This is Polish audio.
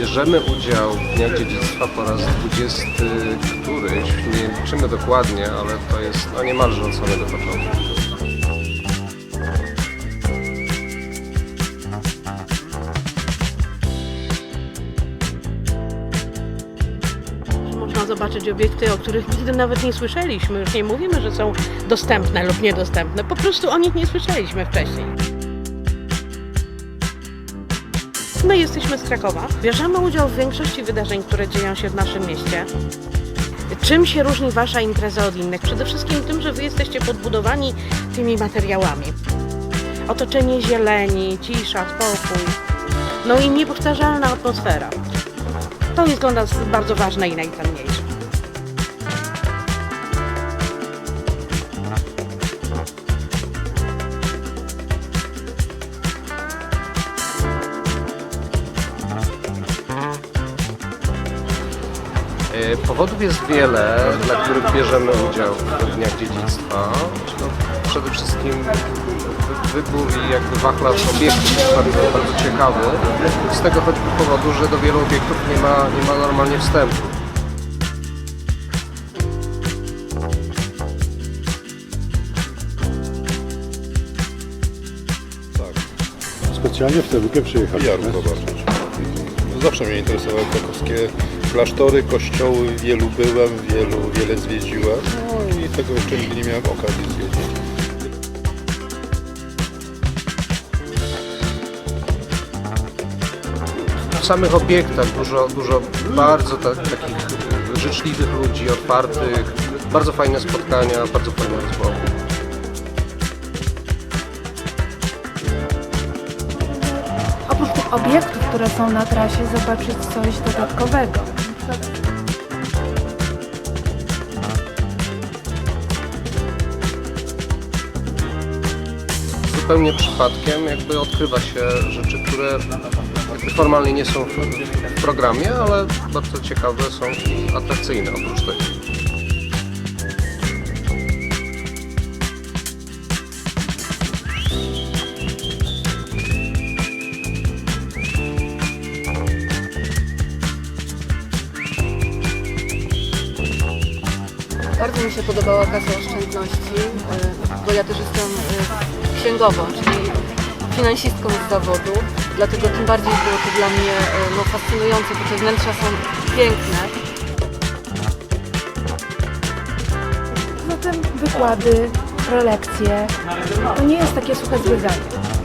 Bierzemy udział w Dniach Dziedzictwa po raz 20 któryś, nie liczymy dokładnie, ale to jest no, niemalże od samego początku. Można zobaczyć obiekty, o których nigdy nawet nie słyszeliśmy. Już nie mówimy, że są dostępne lub niedostępne. Po prostu o nich nie słyszeliśmy wcześniej. My jesteśmy z Krakowa. Bierzemy udział w większości wydarzeń, które dzieją się w naszym mieście. Czym się różni Wasza impreza od innych? Przede wszystkim tym, że Wy jesteście podbudowani tymi materiałami. Otoczenie zieleni, cisza, spokój. No i niepowtarzalna atmosfera. To jest dla nas bardzo ważne i najcenniejsze. Powodów jest wiele, dla których bierzemy udział w Dniach Dziedzictwa. No, przede wszystkim wy- wybór i jakby wachlarz obiektów jest bardzo, bardzo ciekawy. Z tego choćby powodu, że do wielu obiektów nie ma, nie ma normalnie wstępu. Specjalnie w tę lukę przyjechaliśmy. Jaru zobaczyć. Zawsze mnie interesowały krakowskie klasztory, kościoły, wielu byłem, wielu, wiele zwiedziłem. No i tego jeszcze nigdy nie miałem okazji zwiedzić. W samych obiektach dużo, dużo bardzo ta, takich życzliwych ludzi, otwartych, bardzo fajne spotkania, bardzo fajne rozmowy. Obiektów, które są na trasie, zobaczyć coś dodatkowego. zupełnie przypadkiem jakby odkrywa się rzeczy, które formalnie nie są w programie, ale bardzo ciekawe są i atrakcyjne oprócz tego. Bardzo mi się podobała kasa oszczędności, y, bo ja też jestem y, księgową, czyli finansistką z zawodu, dlatego tym bardziej było to dla mnie y, no, fascynujące, bo te wnętrza są piękne. Zatem wykłady, prelekcje, to nie jest takie suche zwiedzanie.